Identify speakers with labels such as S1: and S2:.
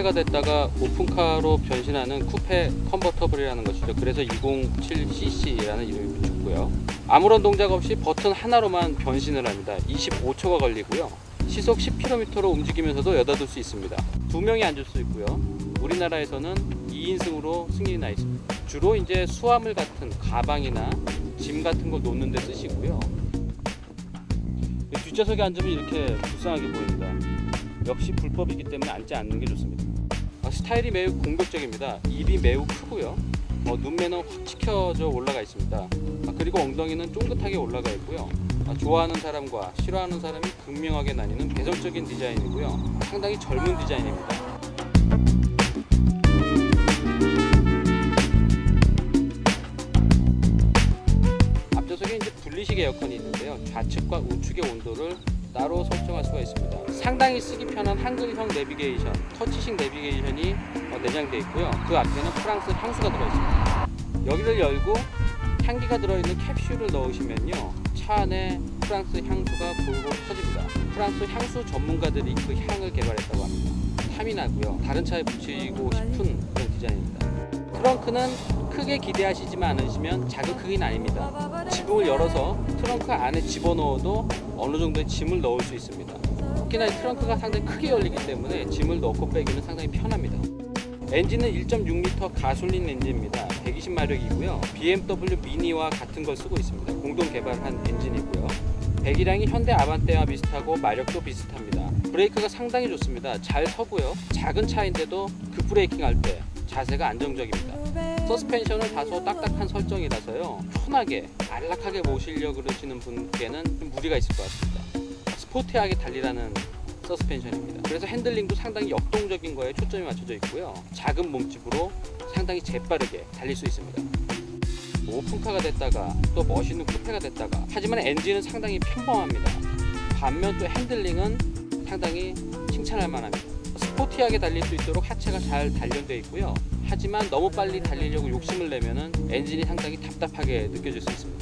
S1: 쿠페가 됐다가 오픈카로 변신하는 쿠페 컨버터블이라는 것이죠. 그래서 207cc라는 이름이 붙였고요. 아무런 동작 없이 버튼 하나로만 변신을 합니다. 25초가 걸리고요. 시속 10km로 움직이면서도 여닫을 수 있습니다. 두 명이 앉을 수 있고요. 우리나라에서는 2인승으로 승인이 나 있습니다. 주로 이제 수화물 같은 가방이나 짐 같은 걸 놓는 데 쓰시고요. 뒷좌석에 앉으면 이렇게 불쌍하게 보입니다. 역시 불법이기 때문에 앉지 않는 게 좋습니다. 아, 스타일이 매우 공격적입니다. 입이 매우 크고요. 어, 눈매는 확 치켜져 올라가 있습니다. 아, 그리고 엉덩이는 쫑긋하게 올라가 있고요. 아, 좋아하는 사람과 싫어하는 사람이 극명하게 나뉘는 개성적인 디자인이고요. 상당히 젊은 디자인입니다. 분리식 에어컨이 있는데요. 좌측과 우측의 온도를 따로 설정할 수가 있습니다. 상당히 쓰기 편한 한글형 내비게이션, 터치식 내비게이션이 어, 내장되어 있고요. 그 앞에는 프랑스 향수가 들어있습니다. 여기를 열고 향기가 들어있는 캡슐을 넣으시면요. 차 안에 프랑스 향수가 골골 터집니다. 프랑스 향수 전문가들이 그 향을 개발했다고 합니다. 탐이 나고요. 다른 차에 붙이고 싶은 그런 디자인입니다. 트렁크는 크게 기대하시지만 않으시면 작은 크기는 아닙니다. 지붕을 열어서 트렁크 안에 집어넣어도 어느 정도의 짐을 넣을 수 있습니다. 특히나 이 트렁크가 상당히 크게 열리기 때문에 짐을 넣고 빼기는 상당히 편합니다. 엔진은 1.6L 가솔린 엔진입니다. 120마력이고요. BMW 미니와 같은 걸 쓰고 있습니다. 공동 개발한 엔진이고요. 배기량이 현대 아반떼와 비슷하고 마력도 비슷합니다. 브레이크가 상당히 좋습니다. 잘 서고요. 작은 차인데도 급 브레이킹 할 때 자세가 안정적입니다. 서스펜션은 다소 딱딱한 설정이라서요. 편하게 안락하게 모시려고 그러시는 분께는 좀 무리가 있을 것 같습니다. 스포티하게 달리라는 서스펜션입니다. 그래서 핸들링도 상당히 역동적인 거에 초점이 맞춰져 있고요. 작은 몸집으로 상당히 재빠르게 달릴 수 있습니다. 오픈카가 됐다가 또 멋있는 쿠페가 됐다가 하지만 엔진은 상당히 평범합니다. 반면 또 핸들링은 상당히 칭찬할 만합니다. 스포티하게 달릴 수 있도록 하체가 잘 단련되어 있고요. 하지만 너무 빨리 달리려고 욕심을 내면은 엔진이 상당히 답답하게 느껴질 수 있습니다.